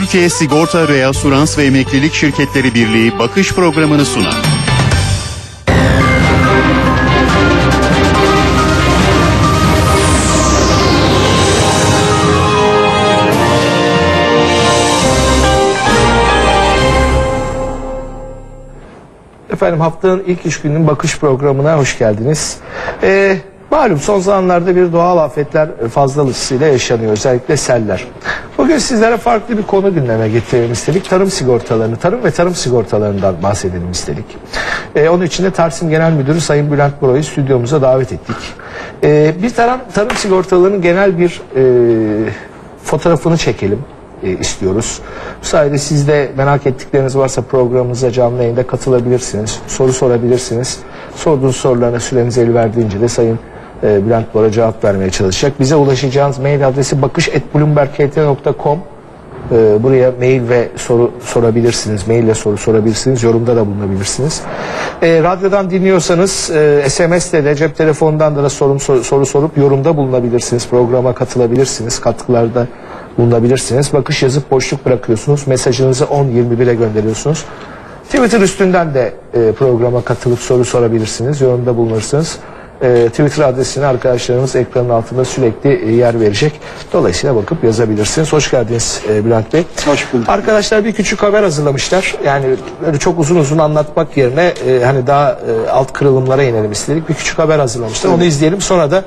Türkiye Sigorta Reasurans ve Emeklilik Şirketleri Birliği bakış programını sunar. Efendim haftanın ilk iş gününün bakış programına hoş geldiniz. Ee, malum son zamanlarda bir doğal afetler fazlalığıyla yaşanıyor. Özellikle seller. Bugün sizlere farklı bir konu gündeme getirelim istedik. Tarım sigortalarını, tarım ve tarım sigortalarından bahsedelim istedik. Ee, onun için de Tarsim Genel Müdürü Sayın Bülent Buray'ı stüdyomuza davet ettik. Ee, bir tarım, tarım sigortalarının genel bir e, fotoğrafını çekelim e, istiyoruz. Bu sayede siz de merak ettikleriniz varsa programımıza canlı yayında katılabilirsiniz. Soru sorabilirsiniz. Sorduğunuz sorularına süreniz el verdiğince de Sayın e, Bülent Bora cevap vermeye çalışacak. Bize ulaşacağınız mail adresi bakış.bloomberg.com e, Buraya mail ve soru sorabilirsiniz. Mail ile soru sorabilirsiniz. Yorumda da bulunabilirsiniz. E, radyodan dinliyorsanız e, SMS'te de cep telefonundan da sorum, soru, soru sorup yorumda bulunabilirsiniz. Programa katılabilirsiniz. Katkılarda bulunabilirsiniz. Bakış yazıp boşluk bırakıyorsunuz. Mesajınızı 10-21'e gönderiyorsunuz. Twitter üstünden de e, programa katılıp soru sorabilirsiniz. Yorumda bulunursunuz. E, Twitter adresini arkadaşlarımız ekranın altında sürekli e, yer verecek. Dolayısıyla bakıp yazabilirsiniz. Hoş geldiniz e, Bülent Bey. Hoş bulduk. Arkadaşlar bir küçük haber hazırlamışlar. Yani böyle çok uzun uzun anlatmak yerine e, hani daha e, alt kırılımlara inelim istedik. Bir küçük haber hazırlamışlar. Onu izleyelim sonra da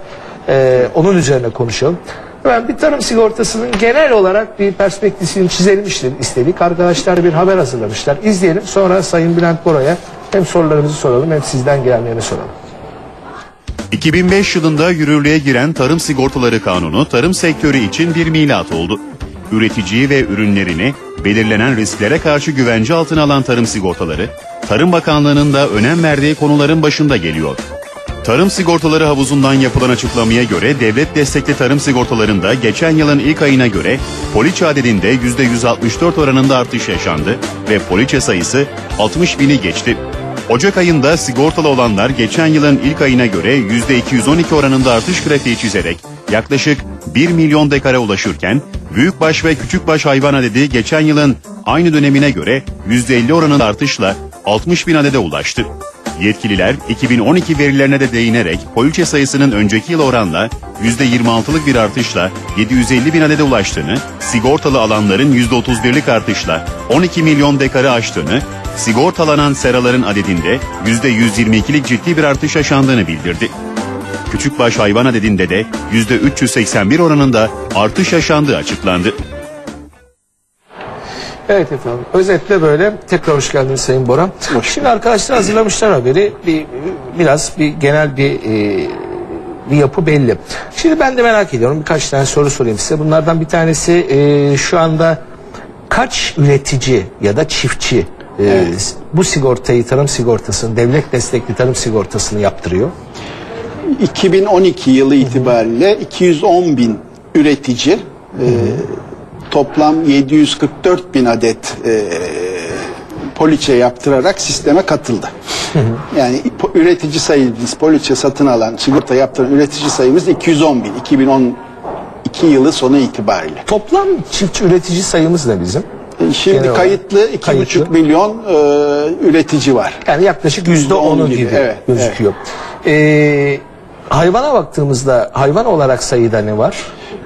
e, onun üzerine konuşalım. Ben bir tarım sigortasının genel olarak bir perspektifini çizelim istedik. Arkadaşlar bir haber hazırlamışlar. İzleyelim sonra Sayın Bülent Bora'ya hem sorularımızı soralım hem sizden gelenlerini soralım. 2005 yılında yürürlüğe giren Tarım Sigortaları Kanunu tarım sektörü için bir milat oldu. Üreticiyi ve ürünlerini belirlenen risklere karşı güvence altına alan tarım sigortaları, Tarım Bakanlığı'nın da önem verdiği konuların başında geliyor. Tarım sigortaları havuzundan yapılan açıklamaya göre devlet destekli tarım sigortalarında geçen yılın ilk ayına göre poliçe adedinde %164 oranında artış yaşandı ve poliçe sayısı 60 bini geçti. Ocak ayında sigortalı olanlar geçen yılın ilk ayına göre %212 oranında artış grafiği çizerek yaklaşık 1 milyon dekara ulaşırken büyükbaş ve küçükbaş hayvan adedi geçen yılın aynı dönemine göre %50 oranında artışla 60 bin adede ulaştı. Yetkililer 2012 verilerine de değinerek poliçe sayısının önceki yıl oranla %26'lık bir artışla 750 bin adede ulaştığını, sigortalı alanların %31'lik artışla 12 milyon dekarı aştığını, sigortalanan seraların adedinde %122'lik ciddi bir artış yaşandığını bildirdi. Küçükbaş hayvan adedinde de %381 oranında artış yaşandığı açıklandı. Evet efendim. Özetle böyle. Tekrar hoş geldiniz Sayın Bora. Şimdi arkadaşlar hazırlamışlar haberi. Bir, biraz bir genel bir e, bir yapı belli. Şimdi ben de merak ediyorum. Birkaç tane soru sorayım size. Bunlardan bir tanesi e, şu anda kaç üretici ya da çiftçi e, bu sigortayı, tarım sigortasını, devlet destekli tarım sigortasını yaptırıyor? 2012 yılı itibariyle 210 bin üretici e, toplam 744 bin adet e, poliçe yaptırarak sisteme katıldı. Yani üretici sayımız poliçe satın alan sigorta yaptıran üretici sayımız 210 bin 2012 yılı sonu itibariyle. Toplam çiftçi üretici sayımız ne bizim? Şimdi Genel kayıtlı 2,5 Kayıtlı. milyon e, üretici var. Yani yaklaşık yüzde onu gibi, gibi evet, gözüküyor. Ee, hayvana baktığımızda hayvan olarak sayıda ne var?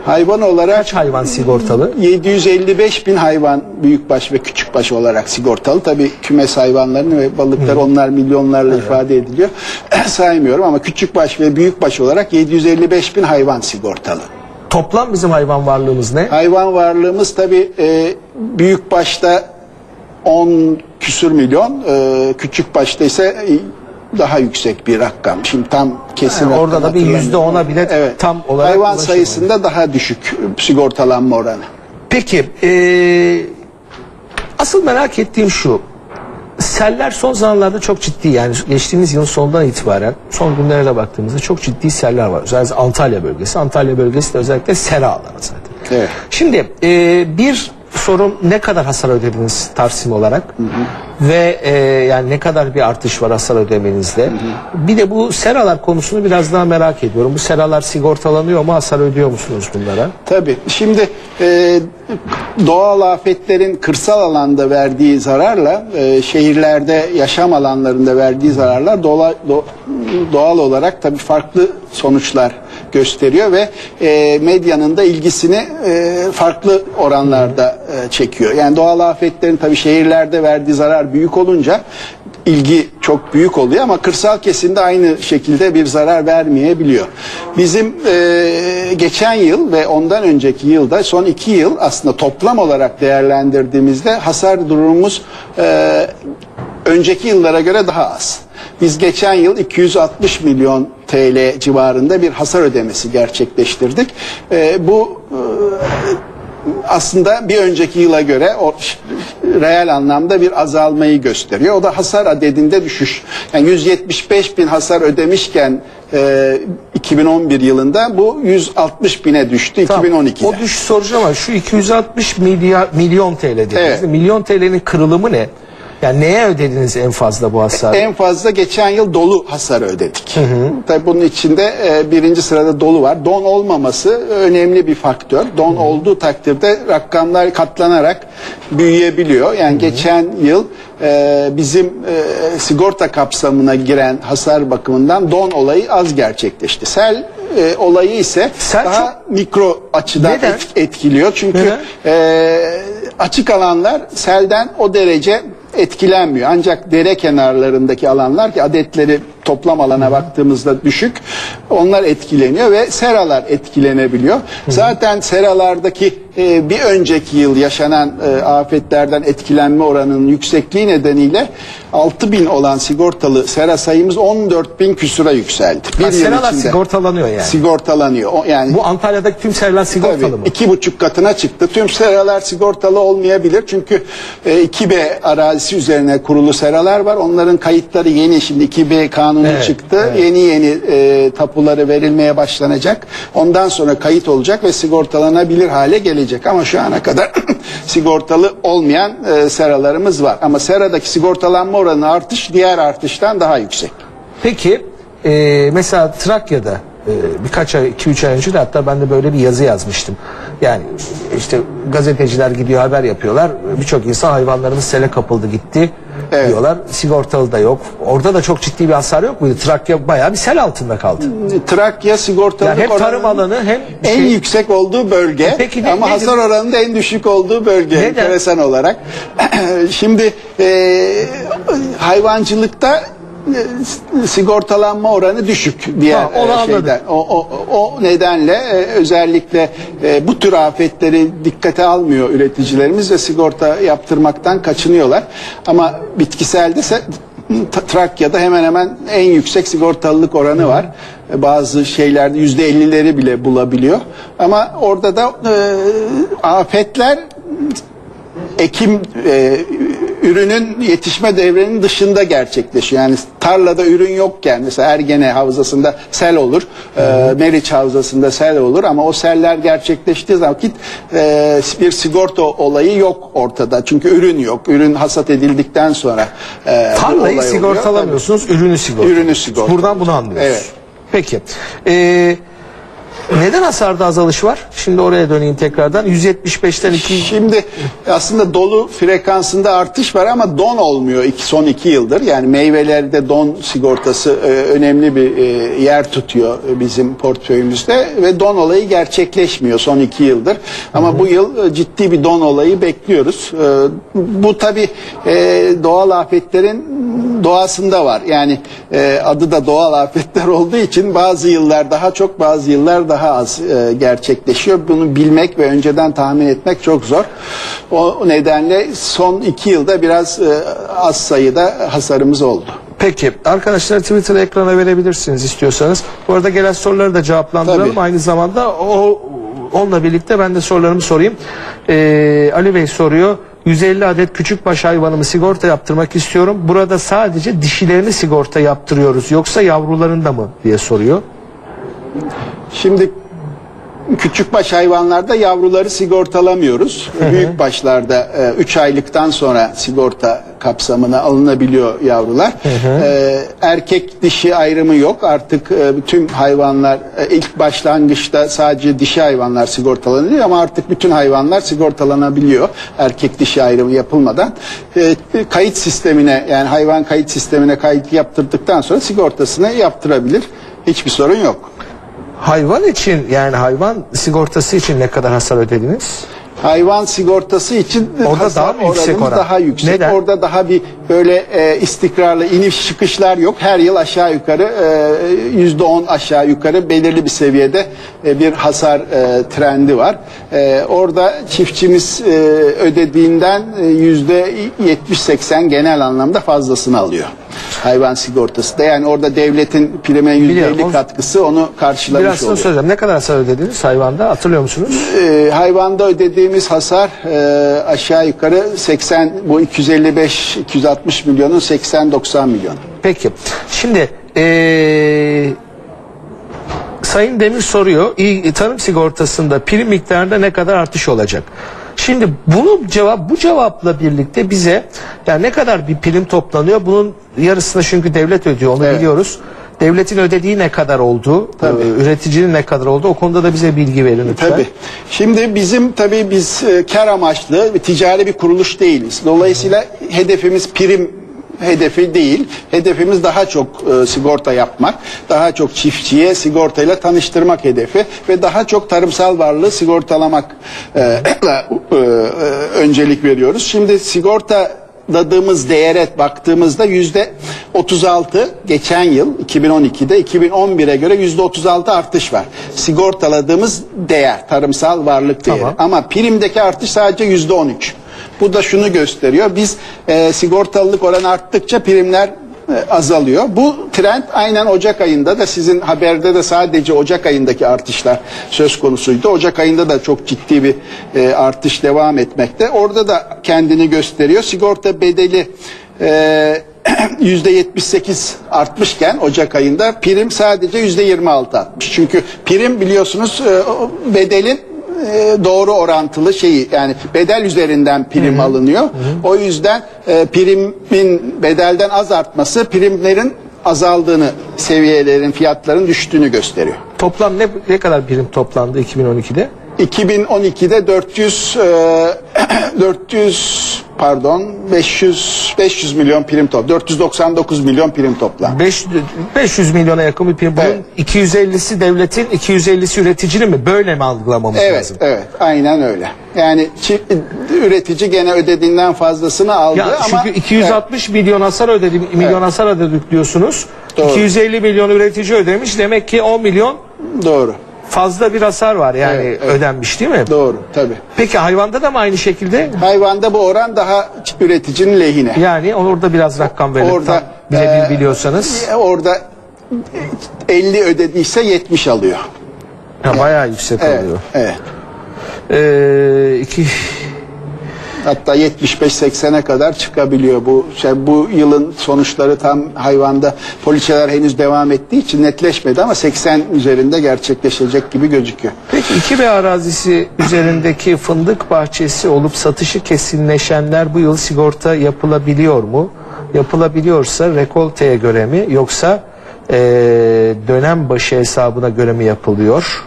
Hayvan olarak Kaç hayvan sigortalı? 755 bin hayvan büyükbaş ve küçükbaş olarak sigortalı. Tabii kümes hayvanlarını ve balıklar onlar milyonlarla ifade ediliyor. Saymıyorum ama küçükbaş ve büyükbaş olarak 755 bin hayvan sigortalı. Toplam bizim hayvan varlığımız ne? Hayvan varlığımız tabii e, büyükbaşta 10 küsür milyon, e, küçükbaşta ise e, daha yüksek bir rakam. Şimdi tam kesin Yani orada da bir yüzde ona bile tam olarak Hayvan sayısında daha düşük sigortalanma oranı. Peki ee, asıl merak ettiğim şu. Seller son zamanlarda çok ciddi yani geçtiğimiz yılın sonundan itibaren son günlere de baktığımızda çok ciddi seller var. Özellikle Antalya bölgesi. Antalya bölgesi de özellikle sera alanı zaten. Evet. Şimdi e, bir sorum ne kadar hasar ödediniz Tarsim olarak? Ve e, yani ne kadar bir artış var hasar ödemenizde? Bir de bu seralar konusunu biraz daha merak ediyorum. Bu seralar sigortalanıyor mu? Hasar ödüyor musunuz bunlara? Tabii. Şimdi e, doğal afetlerin kırsal alanda verdiği zararla e, şehirlerde yaşam alanlarında verdiği zararlar dola, do- doğal olarak tabii farklı sonuçlar gösteriyor ve e, medyanın da ilgisini e, farklı oranlarda e, çekiyor. Yani doğal afetlerin tabii şehirlerde verdiği zarar büyük olunca ilgi çok büyük oluyor ama kırsal kesimde aynı şekilde bir zarar vermeyebiliyor. Bizim e, geçen yıl ve ondan önceki yılda son iki yıl aslında toplam olarak değerlendirdiğimizde hasar durumumuz e, önceki yıllara göre daha az. Biz geçen yıl 260 milyon TL civarında bir hasar ödemesi gerçekleştirdik. E, bu e, aslında bir önceki yıla göre o reel anlamda bir azalmayı gösteriyor. O da hasar adedinde düşüş. Yani 175 bin hasar ödemişken e, 2011 yılında bu 160 bine düştü Tamam, 2012'de. O düş soracağım ama şu 260 milyar, milyon TL dediniz. Evet. Milyon TL'nin kırılımı ne? Yani neye ödediniz en fazla bu hasarı? En fazla geçen yıl dolu hasarı ödedik. Tabii bunun içinde e, birinci sırada dolu var. Don olmaması önemli bir faktör. Don olduğu takdirde rakamlar katlanarak büyüyebiliyor. Yani geçen yıl e, bizim e, sigorta kapsamına giren hasar bakımından don olayı az gerçekleşti. Sel e, olayı ise Sel daha mikro açıdan Neden? et- etkiliyor. Çünkü Neden? e, açık alanlar selden o derece etkilenmiyor. Ancak dere kenarlarındaki alanlar ki adetleri toplam alana baktığımızda düşük. Onlar etkileniyor ve seralar etkilenebiliyor. Zaten seralardaki e, bir önceki yıl yaşanan e, afetlerden etkilenme oranının yüksekliği nedeniyle 6 bin olan sigortalı sera sayımız 14 bin küsura yükseldi. Bir yıl seralar içinde sigortalanıyor yani. sigortalanıyor. O, yani Bu Antalya'daki tüm seralar sigortalı Tabii, mı? iki buçuk katına çıktı. Tüm seralar sigortalı olmayabilir. Çünkü e, 2B arazisi üzerine kurulu seralar var. Onların kayıtları yeni. Şimdi 2B kanunu Evet, çıktı. evet. Yeni yeni e, tapuları verilmeye başlanacak. Ondan sonra kayıt olacak ve sigortalanabilir hale gelecek. Ama şu ana kadar sigortalı olmayan e, seralarımız var. Ama seradaki sigortalanma oranı artış diğer artıştan daha yüksek. Peki e, mesela Trakya'da e, birkaç ay, 2-3 ay önce de hatta ben de böyle bir yazı yazmıştım. Yani işte gazeteciler gidiyor haber yapıyorlar. Birçok insan hayvanlarımız sele kapıldı gitti Evet. diyorlar. Sigortalı da yok. Orada da çok ciddi bir hasar yok muydu? Trakya bayağı bir sel altında kaldı. Trakya sigortalılık Yani hem tarım alanı hem en şey- yüksek olduğu bölge E peki ne- ama nedir? hasar oranında en düşük olduğu bölge Neden? enteresan olarak. Şimdi e, hayvancılıkta sigortalanma oranı düşük diğer Ha, onu e, anladım. şeyden. O, o, o nedenle e, özellikle e, bu tür afetleri dikkate almıyor üreticilerimiz ve sigorta yaptırmaktan kaçınıyorlar. Ama bitkiselde Trakya'da hemen hemen en yüksek sigortalılık oranı var. E, Bazı şeylerde yüzde ellileri bile bulabiliyor. Ama orada da e, afetler ekim e, ürünün yetişme devrenin dışında gerçekleşiyor. Yani tarlada ürün yokken mesela Ergene havzasında sel olur, e, Meriç havzasında sel olur ama o seller gerçekleştiği vakit e, bir sigorta olayı yok ortada. Çünkü ürün yok. Ürün hasat edildikten sonra e, Tarlayı sigortalamıyorsunuz, ürünü sigortalıyorsunuz. Ürünü sigortalıyoruz. Buradan bunu anlıyoruz. Evet. Peki. Ee, neden hasarda azalış var? Şimdi oraya döneyim tekrardan. 175'ten 2 Şimdi aslında dolu frekansında artış var ama don olmuyor iki, son iki yıldır. Yani meyvelerde don sigortası e, önemli bir e, yer tutuyor e, bizim portföyümüzde ve don olayı gerçekleşmiyor son iki yıldır. Ama bu yıl e, ciddi bir don olayı bekliyoruz. E, bu tabi doğal afetlerin doğasında var. Yani e, adı da doğal afetler olduğu için bazı yıllar daha çok bazı yıllar daha az e, gerçekleşiyor. Bunu bilmek ve önceden tahmin etmek çok zor. O nedenle son iki yılda biraz e, az sayıda hasarımız oldu. Peki arkadaşlar Twitter ekrana verebilirsiniz istiyorsanız. Bu arada gelen soruları da cevaplandıralım. Tabii. Aynı zamanda o onunla birlikte ben de sorularımı sorayım. Ee, Ali Bey soruyor. 150 adet küçükbaş hayvanımı sigorta yaptırmak istiyorum. Burada sadece dişilerini sigorta yaptırıyoruz. Yoksa yavrularını da mı diye soruyor. Şimdi küçükbaş hayvanlarda yavruları sigortalamıyoruz. Büyük başlarda 3 aylıktan sonra sigorta kapsamına alınabiliyor yavrular. E, erkek dişi ayrımı yok. Artık e, bütün hayvanlar e, ilk başlangıçta sadece dişi hayvanlar sigortalanıyor ama artık bütün hayvanlar sigortalanabiliyor. Erkek dişi ayrımı yapılmadan. E, kayıt sistemine yani hayvan kayıt sistemine kayıt yaptırdıktan sonra sigortasını yaptırabilir. Hiçbir sorun yok. Hayvan için yani hayvan sigortası için ne kadar hasar ödediniz? Hayvan sigortası için Orada hasar daha mı yüksek oran? Daha yüksek. Neden? Orada daha bir böyle e, istikrarlı iniş çıkışlar yok. Her yıl aşağı yukarı e, yüzde on aşağı yukarı belirli bir seviyede e, bir hasar e, trendi var. E, orada çiftçimiz e, ödediğinden e, yüzde yetmiş seksen genel anlamda fazlasını alıyor. Hayvan sigortası da yani orada devletin yüzde Biliyorum. elli O- katkısı onu karşılamış Biraz sonra oluyor. söyleyeceğim. Ne kadar hasar ödediniz hayvanda hatırlıyor musunuz? Ee, hayvanda ödediğimiz hasar e, aşağı yukarı 80 bu 255 260 milyonun 80 90 milyon. Peki. Şimdi eee Sayın Demir soruyor. İyi, tarım sigortasında prim miktarında ne kadar artış olacak? Şimdi bunu cevap bu cevapla birlikte bize yani ne kadar bir prim toplanıyor? Bunun yarısını çünkü devlet ödüyor onu Evet. biliyoruz. Devletin ödediği ne kadar oldu? Tabii. Ee, üreticinin ne kadar oldu? O konuda da bize bilgi verin lütfen. Tabii. Şimdi bizim tabii biz e, kar amaçlı bir ticari bir kuruluş değiliz. Dolayısıyla hedefimiz prim hedefi değil. Hedefimiz daha çok e, sigorta yapmak, daha çok çiftçiye sigortayla tanıştırmak hedefi ve daha çok tarımsal varlığı sigortalamak e, e, e, öncelik veriyoruz. Şimdi sigorta dadığımız değere baktığımızda yüzde 36 geçen yıl 2012'de 2011'e göre yüzde 36 artış var. Sigortaladığımız değer tarımsal varlık değeri Tamam. ama primdeki artış sadece yüzde 13. Bu da şunu gösteriyor biz e, sigortalılık oranı arttıkça primler e, azalıyor. Bu trend aynen Ocak ayında da sizin haberde de sadece Ocak ayındaki artışlar söz konusuydu. Ocak ayında da çok ciddi bir e, artış devam etmekte. Orada da kendini gösteriyor. Sigorta bedeli e, %78 artmışken Ocak ayında prim sadece %26 artmış. Çünkü prim biliyorsunuz e, bedelin e, doğru orantılı şeyi yani bedel üzerinden prim alınıyor. O yüzden e, primin bedelden az artması primlerin azaldığını, seviyelerin, fiyatların düştüğünü gösteriyor. Toplam ne, ne kadar prim toplandı 2012'de? 2012'de 400 e, 400 pardon 500 500 milyon prim top 499 milyon prim toplam. 5, 500 milyona yakın bir prim. Bunun Evet. 250'si devletin, 250'si üreticinin mi? Böyle mi algılamamız Evet, lazım? evet, aynen öyle. Yani üretici gene ödediğinden fazlasını aldı Ya ama çünkü 260 milyon hasar ödedi, milyon hasar ödedik diyorsunuz. Doğru. 250 milyon üretici ödemiş. Demek ki 10 milyon Evet, doğru. Fazla bir hasar var yani Evet, evet. ödenmiş değil mi? Doğru, tabii. Peki hayvanda da mı aynı şekilde? Hayvanda bu oran daha üreticinin lehine. Yani orada biraz rakam verin. Orada, birebir e, biliyorsanız. E, Orada 50 ödediyse 70 alıyor. Ha, bayağı yüksek Evet, oluyor. evet. Ee, iki, Hatta 75-80'e kadar çıkabiliyor bu şey, bu yılın sonuçları tam hayvanda poliçeler henüz devam ettiği için netleşmedi ama 80 üzerinde gerçekleşecek gibi gözüküyor. Peki 2B arazisi üzerindeki fındık bahçesi olup satışı kesinleşenler bu yıl sigorta yapılabiliyor mu? Yapılabiliyorsa rekolteye göre mi yoksa eee, dönem başı hesabına göre mi yapılıyor?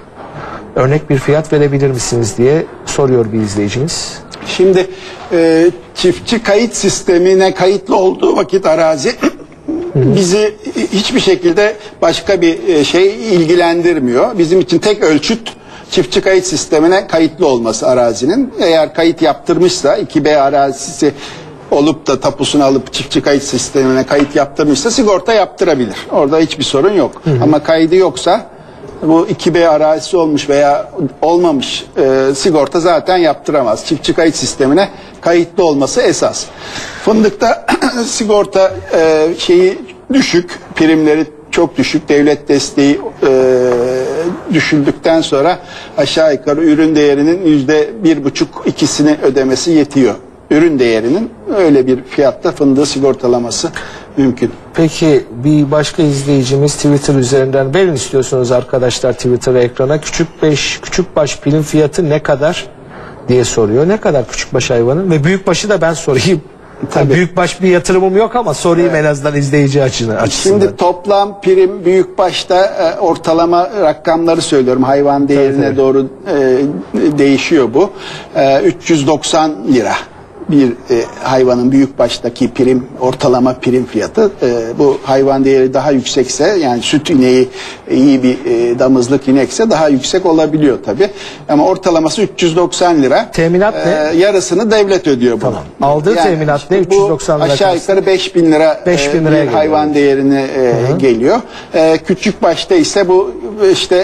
Örnek bir fiyat verebilir misiniz diye soruyor bir izleyicimiz. Şimdi e, çiftçi kayıt sistemine kayıtlı olduğu vakit arazi bizi hiçbir şekilde başka bir e, şey ilgilendirmiyor. Bizim için tek ölçüt çiftçi kayıt sistemine kayıtlı olması arazinin. Eğer kayıt yaptırmışsa 2B arazisi olup da tapusunu alıp çiftçi kayıt sistemine kayıt yaptırmışsa sigorta yaptırabilir. Orada hiçbir sorun yok. Ama kaydı yoksa bu 2B arazisi olmuş veya olmamış e, sigorta zaten yaptıramaz. Çiftçi kayıt sistemine kayıtlı olması esas. Fındıkta sigorta e, şeyi düşük, primleri çok düşük. Devlet desteği e, düşüldükten sonra aşağı yukarı ürün değerinin yüzde bir buçuk ikisini ödemesi yetiyor. Ürün değerinin öyle bir fiyatta fındığı sigortalaması mümkün. Peki bir başka izleyicimiz Twitter üzerinden verin istiyorsunuz arkadaşlar Twitter'a ekrana küçük beş küçük baş pilin fiyatı ne kadar diye soruyor. Ne kadar küçük baş hayvanın ve büyük başı da ben sorayım. Tabii. Büyük baş bir yatırımım yok ama sorayım en azından izleyici açını, açısından. Şimdi toplam prim büyük başta e, ortalama rakamları söylüyorum. Hayvan değerine tabii. doğru e, değişiyor bu. E, 390 lira bir e, hayvanın büyük baştaki prim ortalama prim fiyatı. E, bu hayvan değeri daha yüksekse yani süt ineği iyi bir e, damızlık inekse daha yüksek olabiliyor tabi. Ama ortalaması 390 lira. Teminat ne? E, yarısını devlet ödüyor bunu. Tamam. Aldığı teminat ne? işte bu 390 lira Aşağı yukarı 5000 lira 5000 e, liraya hayvan değerine e, geliyor. E, küçük başta ise bu işte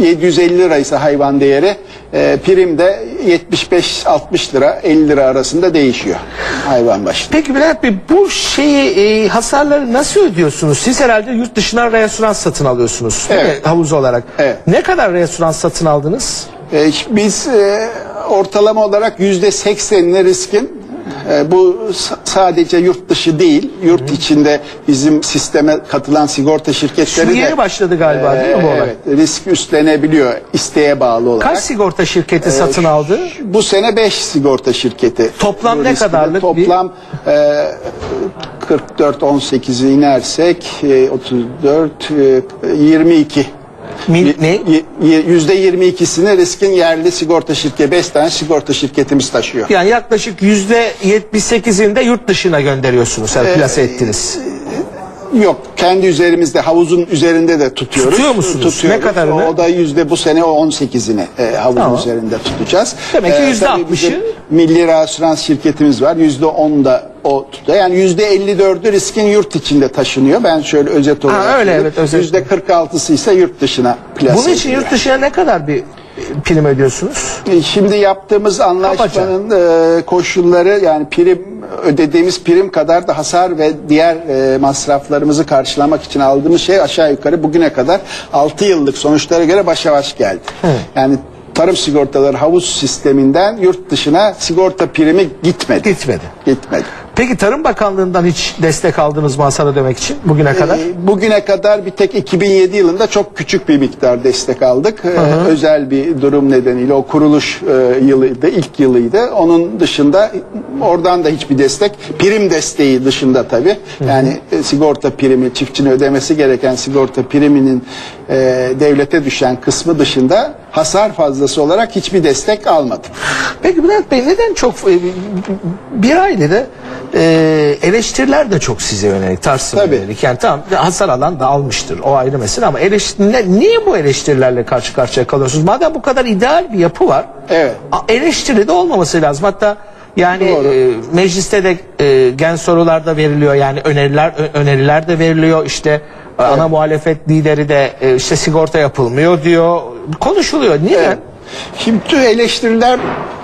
e, 750 lira ise hayvan değeri e, prim de 75-60 lira 50 lira arasında değişiyor hayvan başına. Peki Bülent Bey bu şeyi e, hasarları nasıl ödüyorsunuz? Siz herhalde yurt dışından restoran satın alıyorsunuz değil Evet. mi? havuz olarak. Evet. Ne kadar restoran satın aldınız? E, biz e, ortalama olarak yüzde 80'ini riskin e, bu s- sadece yurt dışı değil, yurt içinde bizim sisteme katılan sigorta şirketleri Şu de başladı galiba değil mi bu e, olay? Evet, risk üstlenebiliyor isteğe bağlı olarak. Kaç sigorta Ee, şirketi satın aldı? Bu sene 5 sigorta şirketi. Toplam Bu ne kadarlık Toplam e, 44 18'i inersek e, 34 e, 22. Mil, ne? Yüzde 22'sini riskin yerli sigorta şirketi, 5 tane sigorta şirketimiz taşıyor. Yani yaklaşık yüzde 78'ini de yurt dışına gönderiyorsunuz. Yani Ee, plase ettiniz. Yok, kendi üzerimizde havuzun üzerinde de tutuyoruz. Tutuyor musunuz? Tutuyoruz. Ne kadarını? O da yüzde bu sene o 18'ini e, havuzun Tamam. üzerinde tutacağız. Demek ki Ee, yüzde tabii 60'ı bizim Milli reasürans şirketimiz var. Yüzde 10 da o tutuyor. Yani yüzde 54'ü riskin yurt içinde taşınıyor. Ben şöyle özet olarak. öyle, söyleyeyim. evet, özet. Yüzde 46'sı ise yurt dışına plase Bunun için ediliyor. yurt dışına ne kadar bir prim ödüyorsunuz? E, Şimdi yaptığımız anlaşmanın e, koşulları yani prim ödediğimiz prim kadar da hasar ve diğer e, masraflarımızı karşılamak için aldığımız şey aşağı yukarı bugüne kadar 6 yıllık sonuçlara göre başa baş geldi. Yani tarım sigortaları havuz sisteminden yurt dışına sigorta primi gitmedi. Gitmedi. Gitmedi. Peki Tarım Bakanlığı'ndan hiç destek aldınız mı hasar ödemek için bugüne kadar? Ee, Bugüne kadar bir tek 2007 yılında çok küçük bir miktar destek aldık. Ee, özel bir durum nedeniyle o kuruluş e, yılıydı, ilk yılıydı. Onun dışında oradan da hiçbir destek, prim desteği dışında tabii. Yani e, sigorta primi, çiftçinin ödemesi gereken sigorta priminin e, devlete düşen kısmı dışında hasar fazlası olarak hiçbir destek almadık. Peki Bülent Bey neden çok e, bir ailede e, eleştiriler de çok size yönelik, Tabii. yönelik. Yani tamam hasar alan da almıştır o ayrı mesele ama eleştiri, niye bu eleştirilerle karşı karşıya kalıyorsunuz? Madem bu kadar ideal bir yapı var Evet. eleştiri de olmaması lazım. Hatta yani Doğru. e, mecliste de e, gen sorular da veriliyor yani öneriler ö- öneriler de veriliyor işte e, ana muhalefet lideri de e, işte sigorta yapılmıyor diyor konuşuluyor. Niye? Şimdi tüm eleştiriler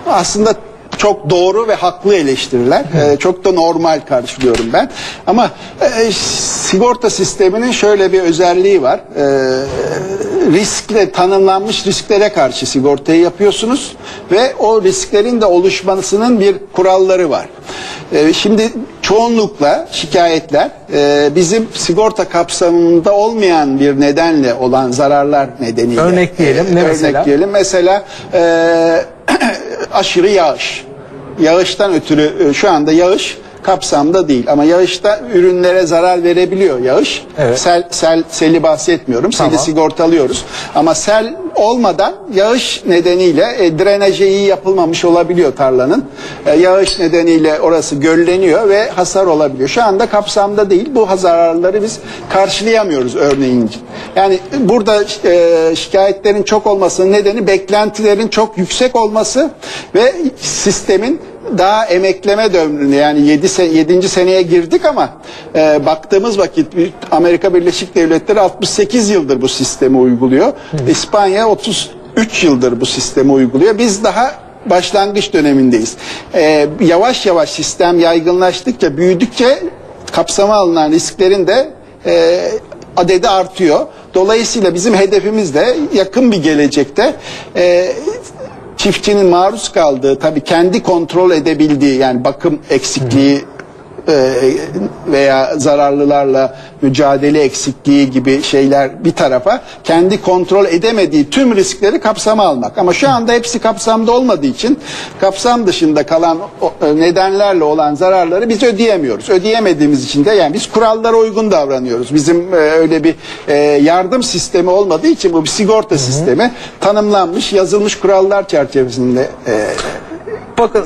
aslında çok doğru ve haklı eleştiriler. Ee, çok da normal karşılıyorum ben. Ama e, sigorta sisteminin şöyle bir özelliği var. Ee, riskle tanımlanmış risklere karşı sigortayı yapıyorsunuz ve o risklerin de oluşmasının bir kuralları var. Ee, şimdi çoğunlukla şikayetler e, bizim sigorta kapsamında olmayan bir nedenle olan zararlar nedeniyle. Örnekleyelim. Ne mesela? Örnekleyelim. Mesela e, aşırı yağış. Yağıştan ötürü e, şu anda yağış kapsamda değil ama yağışta ürünlere zarar verebiliyor yağış. Evet. Sel, sel seli bahsetmiyorum. Seli Tamam. sigortalıyoruz. Ama sel olmadan yağış nedeniyle e, drenaje iyi yapılmamış olabiliyor tarlanın. E, yağış nedeniyle orası gölleniyor ve hasar olabiliyor. Şu anda kapsamda değil. Bu zararları biz karşılayamıyoruz örneğin. Yani burada e, şikayetlerin çok olmasının nedeni beklentilerin çok yüksek olması ve sistemin daha emekleme dönemine yani 7 sen, 7. seneye girdik ama e, baktığımız vakit Amerika Birleşik Devletleri 68 yıldır bu sistemi uyguluyor. İspanya 33 yıldır bu sistemi uyguluyor. Biz daha başlangıç dönemindeyiz. E, yavaş yavaş sistem yaygınlaştıkça, büyüdükçe kapsama alınan risklerin de e, adedi artıyor. Dolayısıyla bizim hedefimiz de yakın bir gelecekte e, çiftçinin maruz kaldığı tabii kendi kontrol edebildiği yani bakım eksikliği veya zararlılarla mücadele eksikliği gibi şeyler bir tarafa kendi kontrol edemediği tüm riskleri kapsama almak. Ama şu anda hepsi kapsamda olmadığı için kapsam dışında kalan e, nedenlerle olan zararları biz ödeyemiyoruz. Ödeyemediğimiz için de yani biz kurallara uygun davranıyoruz. Bizim e, öyle bir e, yardım sistemi olmadığı için bu bir sigorta sistemi tanımlanmış, yazılmış kurallar çerçevesinde e, Bakın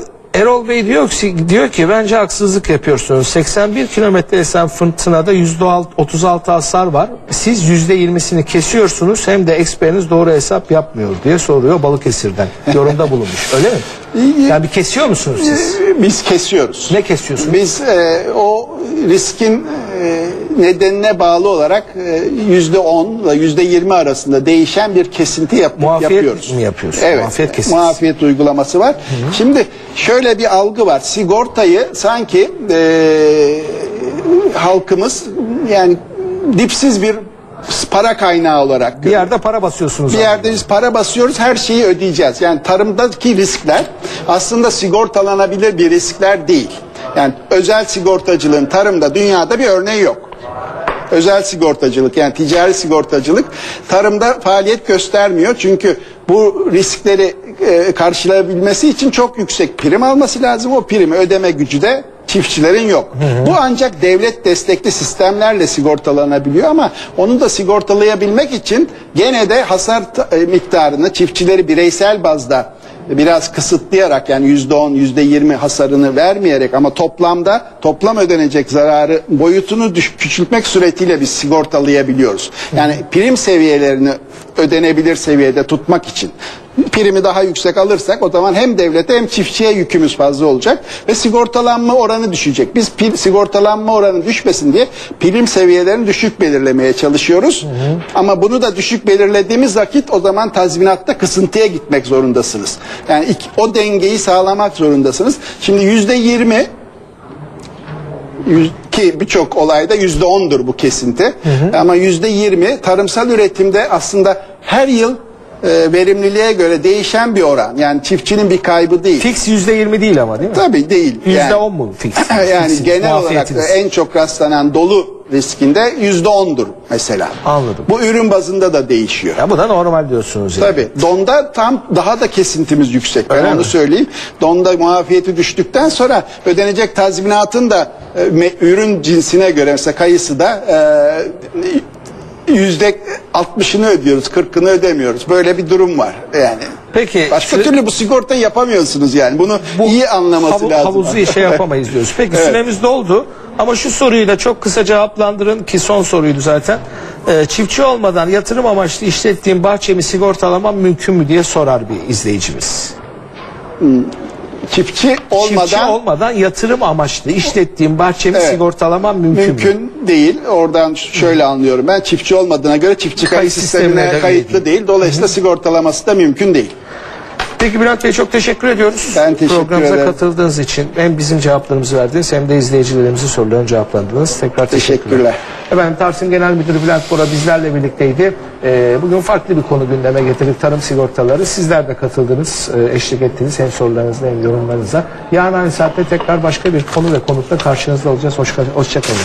Erol Bey diyor ki, diyor ki bence haksızlık yapıyorsunuz. 81 kilometre esen fırtınada %36 hasar var. Siz %20'sini kesiyorsunuz hem de eksperiniz doğru hesap yapmıyor diye soruyor Balıkesir'den. Yorumda bulunmuş. Öyle mi? Yani bir kesiyor musunuz siz? biz kesiyoruz. Ne kesiyorsunuz? Biz e, o riskin e, nedenine bağlı olarak e, yüzde on ile yüzde yirmi arasında değişen bir kesinti yap- Muafiyet yapıyoruz. mi yapıyorsunuz? Evet. Muafiyet kesintisi. muafiyet uygulaması var. Şimdi şöyle bir algı var. Sigortayı sanki e, halkımız yani dipsiz bir para kaynağı olarak Bir görüyor. yerde para basıyorsunuz. Bir abi. yerde biz para basıyoruz her şeyi ödeyeceğiz. Yani tarımdaki riskler aslında sigortalanabilir bir riskler değil. Yani özel sigortacılığın tarımda dünyada bir örneği yok. Özel sigortacılık yani ticari sigortacılık tarımda faaliyet göstermiyor. Çünkü bu riskleri e, karşılayabilmesi için çok yüksek prim alması lazım. O primi ödeme gücü de çiftçilerin yok. Bu ancak devlet destekli sistemlerle sigortalanabiliyor ama onu da sigortalayabilmek için gene de hasar e, miktarını çiftçileri bireysel bazda biraz kısıtlayarak yani yüzde on, yüzde yirmi hasarını vermeyerek ama toplamda toplam ödenecek zararı boyutunu düş, küçültmek suretiyle biz sigortalayabiliyoruz. Yani prim seviyelerini ödenebilir seviyede tutmak için primi daha yüksek alırsak o zaman hem devlete hem çiftçiye yükümüz fazla olacak ve sigortalanma oranı düşecek. Biz pil, sigortalanma oranı düşmesin diye prim seviyelerini düşük belirlemeye çalışıyoruz. Ama bunu da düşük belirlediğimiz vakit o zaman tazminatta kısıntıya gitmek zorundasınız. Yani iki- o dengeyi sağlamak zorundasınız. Şimdi yüzde yirmi ki birçok olayda yüzde ondur bu kesinti. Ama yüzde yirmi tarımsal üretimde aslında her yıl e, verimliliğe göre değişen bir oran. Yani çiftçinin bir kaybı değil. Fix %20 değil ama değil mi? Tabii değil. %10 mu fix? yani Fixiniz, genel olarak en çok rastlanan dolu riskinde yüzde ondur mesela. Anladım. Bu ürün bazında da değişiyor. Ya bu da normal diyorsunuz yani. Tabii. Donda tam daha da kesintimiz yüksek. Ben Öyle onu mi? söyleyeyim. Donda muafiyeti düştükten sonra ödenecek tazminatın da e, ürün cinsine göre mesela kayısı da e, yüzde 60'ını ödüyoruz, 40'ını ödemiyoruz. Böyle bir durum var yani. Peki Başka şu- türlü bu sigortayı yapamıyorsunuz yani. Bunu bu iyi anlaması havu- lazım. Havuzu şey yapamayız diyoruz. Peki Evet. süremiz doldu ama şu soruyu da çok kısa cevaplandırın ki son soruydu zaten. Ee, çiftçi olmadan yatırım amaçlı işlettiğim bahçemi sigortalamam mümkün mü diye sorar bir izleyicimiz. Çiftçi olmadan Çiftçi olmadan yatırım amaçlı işlettiğim bahçemi Evet. sigortalamam mümkün, mü? mümkün değil. Oradan şöyle anlıyorum. Ben çiftçi olmadığına göre çiftçi kayıt Kayıt sistemine sistemine kayıtlı değil. değil. Dolayısıyla sigortalaması da mümkün değil. Peki Bülent Bey çok teşekkür ediyoruz. Ben teşekkür Programımıza ederim. katıldığınız için hem bizim cevaplarımızı verdiniz hem de izleyicilerimizin sorularını cevaplandınız. Tekrar teşekkürler. Teşekkürler. Efendim Tarsim Genel Müdürü Bülent Bora bizlerle birlikteydi. Ee, bugün farklı bir konu gündeme getirdik. Tarım sigortaları. Sizler de katıldınız, e, eşlik ettiniz hem sorularınızla hem yorumlarınızla. Yarın aynı saatte tekrar başka bir konu ve konukla karşınızda olacağız. Hoşça, hoşça kalın.